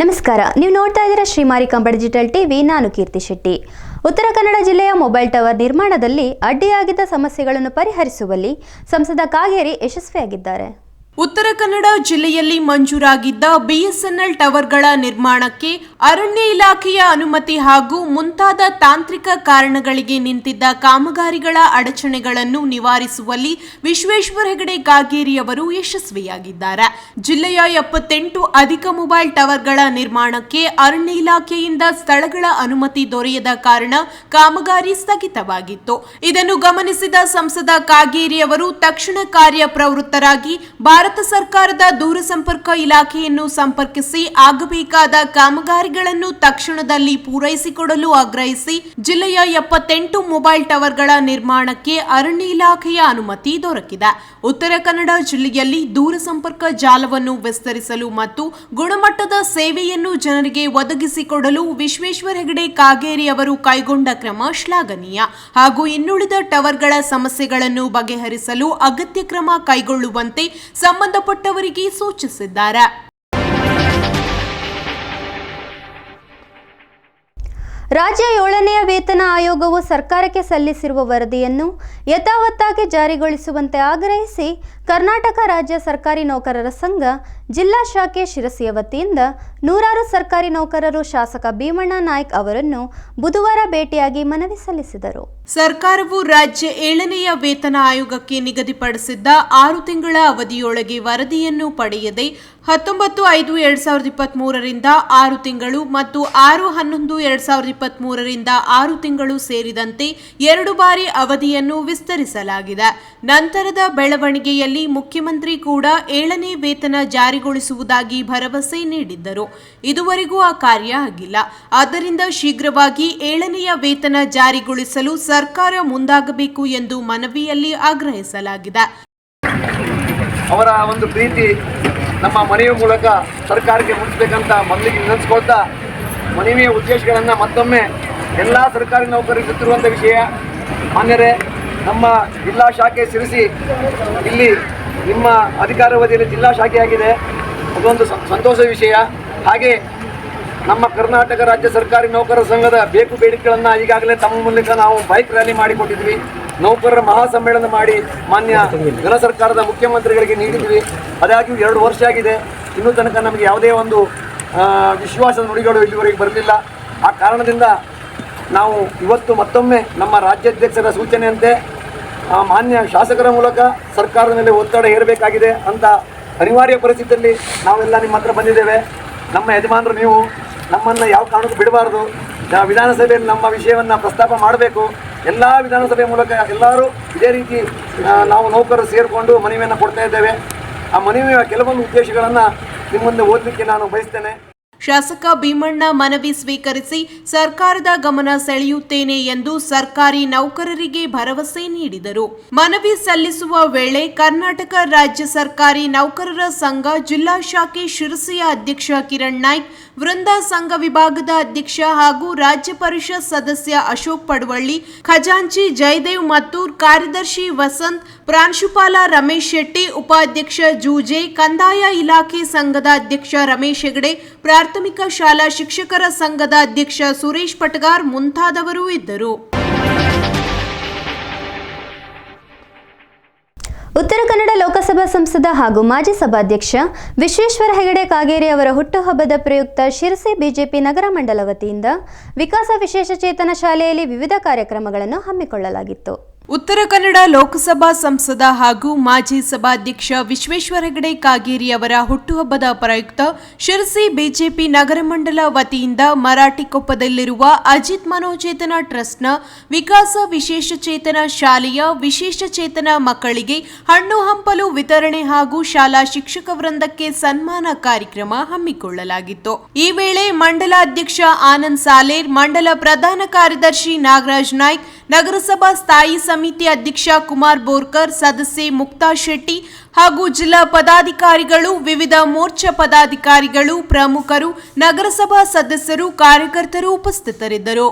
ನಮಸ್ಕಾರ. ನೀವು ನೋಡ್ತಾ ಇದ್ದೀರಾ ಶ್ರೀಮಾರಿ ಕಂಬ ಡಿಜಿಟಲ್ ಟಿವಿ. ನಾನು ಕೀರ್ತಿ ಶೆಟ್ಟಿ. ಉತ್ತರ ಕನ್ನಡ ಜಿಲ್ಲೆಯ ಮೊಬೈಲ್ ಟವರ್ ನಿರ್ಮಾಣದಲ್ಲಿ ಅಡ್ಡಿಯಾಗಿದ್ದ ಸಮಸ್ಯೆಗಳನ್ನು ಪರಿಹರಿಸುವಲ್ಲಿ ಸಂಸದ ಕಾಗೇರಿ ಯಶಸ್ವಿಯಾಗಿದ್ದಾರೆ. ಉತ್ತರ ಕನ್ನಡ ಜಿಲ್ಲೆಯಲ್ಲಿ ಮಂಜೂರಾಗಿದ್ದ ಬಿಎಸ್ಎನ್ಎಲ್ ಟವರ್ಗಳ ನಿರ್ಮಾಣಕ್ಕೆ ಅರಣ್ಯ ಇಲಾಖೆಯ ಅನುಮತಿ ಹಾಗೂ ಮುಂತಾದ ತಾಂತ್ರಿಕ ಕಾರಣಗಳಿಗೆ ನಿಂತಿದ್ದ ಕಾಮಗಾರಿಗಳ ಅಡಚಣೆಗಳನ್ನು ನಿವಾರಿಸುವಲ್ಲಿ ವಿಶ್ವೇಶ್ವರ ಹೆಗಡೆ ಕಾಗೇರಿ ಅವರು ಯಶಸ್ವಿಯಾಗಿದ್ದಾರೆ. ಜಿಲ್ಲೆಯ ಎಪ್ಪತ್ತೆಂಟು ಅಧಿಕ ಮೊಬೈಲ್ ಟವರ್ಗಳ ನಿರ್ಮಾಣಕ್ಕೆ ಅರಣ್ಯ ಇಲಾಖೆಯಿಂದ ಸ್ಥಳಗಳ ಅನುಮತಿ ದೊರೆಯದ ಕಾರಣ ಕಾಮಗಾರಿ ಸ್ಥಗಿತವಾಗಿತ್ತು. ಇದನ್ನು ಗಮನಿಸಿದ ಸಂಸದ ಕಾಗೇರಿ ಅವರು ತಕ್ಷಣ ಕಾರ್ಯ ಪ್ರವೃತ್ತರಾಗಿ ಭಾರತ ಸರ್ಕಾರದ ದೂರಸಂಪರ್ಕ ಇಲಾಖೆಯನ್ನು ಸಂಪರ್ಕಿಸಿ ಆಗಬೇಕಾದ ಕಾಮಗಾರಿಗಳನ್ನು ತಕ್ಷಣದಲ್ಲಿ ಪೂರೈಸಿಕೊಡಲು ಆಗ್ರಹಿಸಿ ಜಿಲ್ಲೆಯ ಎಪ್ಪತ್ತೆಂಟು ಮೊಬೈಲ್ ಟವರ್ಗಳ ನಿರ್ಮಾಣಕ್ಕೆ ಅರಣ್ಯ ಇಲಾಖೆಯ ಅನುಮತಿ ದೊರಕಿದೆ. ಉತ್ತರ ಕನ್ನಡ ಜಿಲ್ಲೆಯಲ್ಲಿ ದೂರಸಂಪರ್ಕ ಜಾಲವನ್ನು ವಿಸ್ತರಿಸಲು ಮತ್ತು ಗುಣಮಟ್ಟದ ಸೇವೆಯನ್ನು ಜನರಿಗೆ ಒದಗಿಸಿಕೊಡಲು ವಿಶ್ವೇಶ್ವರ ಹೆಗಡೆ ಕಾಗೇರಿ ಅವರು ಕೈಗೊಂಡ ಕ್ರಮ ಶ್ಲಾಘನೀಯ. ಹಾಗೂ ಇನ್ನುಳಿದ ಟವರ್ಗಳ ಸಮಸ್ಯೆಗಳನ್ನು ಬಗೆಹರಿಸಲು ಅಗತ್ಯ ಕ್ರಮ ಕೈಗೊಳ್ಳುವಂತೆ ಸಂಬಂಧಪಟ್ಟವರಿಗೆ ಸೂಚಿಸಿದ್ದಾರೆ. ರಾಜ್ಯ ಏಳನೆಯ ವೇತನ ಆಯೋಗವು ಸರ್ಕಾರಕ್ಕೆ ಸಲ್ಲಿಸಿರುವ ವರದಿಯನ್ನು ಯಥಾವತ್ತಾಗಿ ಜಾರಿಗೊಳಿಸುವಂತೆ ಆಗ್ರಹಿಸಿ ಕರ್ನಾಟಕ ರಾಜ್ಯ ಸರ್ಕಾರಿ ನೌಕರರ ಸಂಘ ಜಿಲ್ಲಾ ಶಾಖೆ ಶಿರಸಿಯ ವತಿಯಿಂದ ನೂರಾರು ಸರ್ಕಾರಿ ನೌಕರರು ಶಾಸಕ ಭೀಮಣ್ಣ ನಾಯ್ಕ್ ಅವರನ್ನು ಬುಧವಾರ ಭೇಟಿಯಾಗಿ ಮನವಿ ಸಲ್ಲಿಸಿದರು. ಸರ್ಕಾರವು ರಾಜ್ಯ ಏಳನೆಯ ವೇತನ ಆಯೋಗಕ್ಕೆ ನಿಗದಿಪಡಿಸಿದ್ದ ಆರು ತಿಂಗಳ ಅವಧಿಯೊಳಗೆ ವರದಿಯನ್ನು ಪಡೆಯದೆ ಹತ್ತೊಂಬತ್ತು ಐದು ಎರಡ್ ಸಾವಿರದ ಇಪ್ಪತ್ತ್ ಮೂರರಿಂದ ಆರು ತಿಂಗಳು ಮತ್ತು ಆರು ಹನ್ನೊಂದು ಎರಡ್ ಸಾವಿರದ ಇಪ್ಪತ್ತ್ ಮೂರರಿಂದ ಆರು ತಿಂಗಳು ಸೇರಿದಂತೆ ಎರಡು ಬಾರಿ ಅವಧಿಯನ್ನು ವಿಸ್ತರಿಸಲಾಗಿದೆ. ನಂತರದ ಬೆಳವಣಿಗೆಯಲ್ಲಿ ಮುಖ್ಯಮಂತ್ರಿ ಕೂಡ ಏಳನೇ ವೇತನ ಜಾರಿಗೊಳಿಸುವುದಾಗಿ ಭರವಸೆ ನೀಡಿದ್ದರು. ಇದುವರೆಗೂ ಆ ಕಾರ್ಯ ಆಗಿಲ್ಲ. ಆದ್ದರಿಂದ ಶೀಘ್ರವಾಗಿ ಏಳನೆಯ ವೇತನ ಜಾರಿಗೊಳಿಸಲು ಸರ್ಕಾರ ಮುಂದಾಗಬೇಕು ಎಂದು ಮನವಿಯಲ್ಲಿ ಆಗ್ರಹಿಸಲಾಗಿದೆ. ಅವರ ಒಂದು ಪ್ರೀತಿ ನಮ್ಮ ಮನೆಯ ಮೂಲಕ ಸರ್ಕಾರಕ್ಕೆ ಮುಟ್ಟಬೇಕಂತ ಮೊದಲಿಗೆ ವಿನಂತಿಸ್ಕೊಳ್ತಾ ಮನವಿಯ ಉದ್ದೇಶಗಳನ್ನು ಮತ್ತೊಮ್ಮೆ ಎಲ್ಲ ಸರ್ಕಾರಿ ನೌಕರರಿಗೆ ಗೊತ್ತಿರುವಂಥ ವಿಷಯ. ಮಾನ್ಯರೇ, ನಮ್ಮ ಜಿಲ್ಲಾ ಶಾಖೆ ಸಿರಿಸಿ ಇಲ್ಲಿ ನಿಮ್ಮ ಅಧಿಕಾರಾವಧಿಯಲ್ಲಿ ಜಿಲ್ಲಾ ಶಾಖೆಯಾಗಿದೆ. ಅದೊಂದು ಸಂತೋಷ ವಿಷಯ. ಹಾಗೆ ನಮ್ಮ ಕರ್ನಾಟಕ ರಾಜ್ಯ ಸರ್ಕಾರಿ ನೌಕರರ ಸಂಘದ ಬೇಕು ಬೇಡಿಕೆಗಳನ್ನು ಈಗಾಗಲೇ ತಮ್ಮ ಮೂಲಕ ನಾವು ಬೈಕ್ ರ್ಯಾಲಿ ಮಾಡಿಕೊಟ್ಟಿದ್ವಿ. ನೌಕರರ ಮಹಾಸಮ್ಮೇಳನ ಮಾಡಿ ಮಾನ್ಯ ಜನ ಸರ್ಕಾರದ ಮುಖ್ಯಮಂತ್ರಿಗಳಿಗೆ ನೀಡಿದ್ವಿ. ಅದಾಗಿಯೂ ಎರಡು ವರ್ಷ ಆಗಿದೆ. ಇನ್ನೂ ತನಕ ನಮಗೆ ಯಾವುದೇ ಒಂದು ವಿಶ್ವಾಸದ ನುಡಿಗಳು ಇಲ್ಲಿವರೆಗೆ ಬರಲಿಲ್ಲ. ಆ ಕಾರಣದಿಂದ ನಾವು ಇವತ್ತು ಮತ್ತೊಮ್ಮೆ ನಮ್ಮ ರಾಜ್ಯಾಧ್ಯಕ್ಷರ ಸೂಚನೆಯಂತೆ ಆ ಮಾನ್ಯ ಶಾಸಕರ ಮೂಲಕ ಸರ್ಕಾರದ ಮೇಲೆ ಒತ್ತಡ ಹೇರಬೇಕಾಗಿದೆ ಅಂತ ಅನಿವಾರ್ಯ ಪರಿಸ್ಥಿತಿಯಲ್ಲಿ ನಾವೆಲ್ಲ ನಿಮ್ಮ ಹತ್ರ ಬಂದಿದ್ದೇವೆ. ನಮ್ಮ ಯಜಮಾನರು ನೀವು ನಮ್ಮನ್ನು ಯಾವ ಕಾರಣಕ್ಕೂ ಬಿಡಬಾರ್ದು. ವಿಧಾನಸಭೆಯಲ್ಲಿ ನಮ್ಮ ವಿಷಯವನ್ನು ಪ್ರಸ್ತಾಪ ಮಾಡಬೇಕು. ಎಲ್ಲ ವಿಧಾನಸಭೆ ಮೂಲಕ ಎಲ್ಲರೂ ಇದೇ ರೀತಿ ನಾವು ನೌಕರರು ಸೇರಿಕೊಂಡು ಮನವಿಯನ್ನು ಕೊಡ್ತಾ ಇದ್ದೇವೆ. ಆ ಮನವಿಯ ಕೆಲವೊಂದು ಉದ್ದೇಶಗಳನ್ನು ನಿಮ್ಮ ಮುಂದೆ ಓದಲಿಕ್ಕೆ ನಾನು ಬಯಸ್ತೇನೆ. ಶಾಸಕ ಭೀಮಣ್ಣ ಮನವಿ ಸ್ವೀಕರಿಸಿ ಸರ್ಕಾರದ ಗಮನ ಸೆಳೆಯುತ್ತೇನೆ ಎಂದು ಸರ್ಕಾರಿ ನೌಕರರಿಗೆ ಭರವಸೆ ನೀಡಿದರು. ಮನವಿ ಸಲ್ಲಿಸುವ ವೇಳೆ ಕರ್ನಾಟಕ ರಾಜ್ಯ ಸರ್ಕಾರಿ ನೌಕರರ ಸಂಘ ಜಿಲ್ಲಾ ಶಾಖೆ ಶಿರಸಿಯ ಅಧ್ಯಕ್ಷ ಕಿರಣ್ ನಾಯ್ಕ್, ವೃಂದ ಸಂಘ ವಿಭಾಗದ ಅಧ್ಯಕ್ಷ ಹಾಗೂ ರಾಜ್ಯ ಪರಿಷತ್ ಸದಸ್ಯ ಅಶೋಕ್ ಪಡವಳ್ಳಿ, ಖಜಾಂಚಿ ಜಯದೇವ್ ಮತ್ತೂರ್, ಕಾರ್ಯದರ್ಶಿ ವಸಂತ್, ಪ್ರಾಂಶುಪಾಲ ರಮೇಶ್ ಶೆಟ್ಟಿ, ಉಪಾಧ್ಯಕ್ಷ ಜೂಜೆ, ಕಂದಾಯ ಇಲಾಖೆ ಸಂಘದ ಅಧ್ಯಕ್ಷ ರಮೇಶ್ ಹೆಗಡೆ ಪ್ರಾಥಮಿಕ ಶಾಲಾ ಶಿಕ್ಷಕರ ಸಂಘದ ಅಧ್ಯಕ್ಷ ಸುರೇಶ್ ಪಟಗಾರ್ ಮುಂತಾದವರು ಇದ್ದರು. ಉತ್ತರ ಕನ್ನಡ ಲೋಕಸಭಾ ಸಂಸದ ಹಾಗೂ ಮಾಜಿ ಸಭಾಧ್ಯಕ್ಷ ವಿಶ್ವೇಶ್ವರ ಹೆಗಡೆ ಕಾಗೇರಿ ಅವರ ಹುಟ್ಟುಹಬ್ಬದ ಪ್ರಯುಕ್ತ ಶಿರಸಿ ಬಿಜೆಪಿ ನಗರ ಮಂಡಲ ವತಿಯಿಂದ ವಿಕಾಸ ವಿಶೇಷ ಚೇತನ ಶಾಲೆಯಲ್ಲಿ ವಿವಿಧ ಕಾರ್ಯಕ್ರಮಗಳನ್ನು ಹಮ್ಮಿಕೊಳ್ಳಲಾಗಿತ್ತು. ಉತ್ತರ ಕನ್ನಡ ಲೋಕಸಭಾ ಸಂಸದ ಹಾಗೂ ಮಾಜಿ ಸಭಾಧ್ಯಕ್ಷ ವಿಶ್ವೇಶ್ವರ ಹೆಗಡೆ ಕಾಗೇರಿ ಅವರ ಹುಟ್ಟುಹಬ್ಬದ ಪ್ರಯುಕ್ತ ಶಿರಸಿ ಬಿಜೆಪಿ ನಗರ ಮಂಡಲ ವತಿಯಿಂದ ಮರಾಠಿಕೊಪ್ಪದಲ್ಲಿರುವ ಅಜಿತ್ ಮನೋಚೇತನ ಟ್ರಸ್ಟ್ನ ವಿಕಾಸ ವಿಶೇಷಚೇತನ ಶಾಲೆಯ ವಿಶೇಷಚೇತನ ಮಕ್ಕಳಿಗೆ ಹಣ್ಣು ಹಂಪಲು ವಿತರಣೆ ಹಾಗೂ ಶಾಲಾ ಶಿಕ್ಷಕ ವೃಂದಕ್ಕೆ ಸನ್ಮಾನ ಕಾರ್ಯಕ್ರಮ ಹಮ್ಮಿಕೊಳ್ಳಲಾಗಿತ್ತು. ಈ ವೇಳೆ ಮಂಡಲ ಅಧ್ಯಕ್ಷ ಆನಂದ್ ಸಾಲೇರ್, ಮಂಡಲ ಪ್ರಧಾನ ಕಾರ್ಯದರ್ಶಿ ನಾಗರಾಜ್ ನಾಯ್ಕ್, ನಗರಸಭಾ ಸ್ಥಾಯಿ ಸಮಿತಿ ಅಧ್ಯಕ್ಷ ಕುಮಾರ್ ಬೋರ್ಕರ್, ಸದಸ್ಯೆ ಮುಕ್ತಾ ಶೆಟ್ಟಿ ಹಾಗೂ ಜಿಲ್ಲಾ ಪದಾಧಿಕಾರಿಗಳು, ವಿವಿಧ ಮೋರ್ಚಾ ಪದಾಧಿಕಾರಿಗಳು, ಪ್ರಮುಖರು, ನಗರಸಭಾ ಸದಸ್ಯರು, ಕಾರ್ಯಕರ್ತರು ಉಪಸ್ಥಿತರಿದ್ದರು.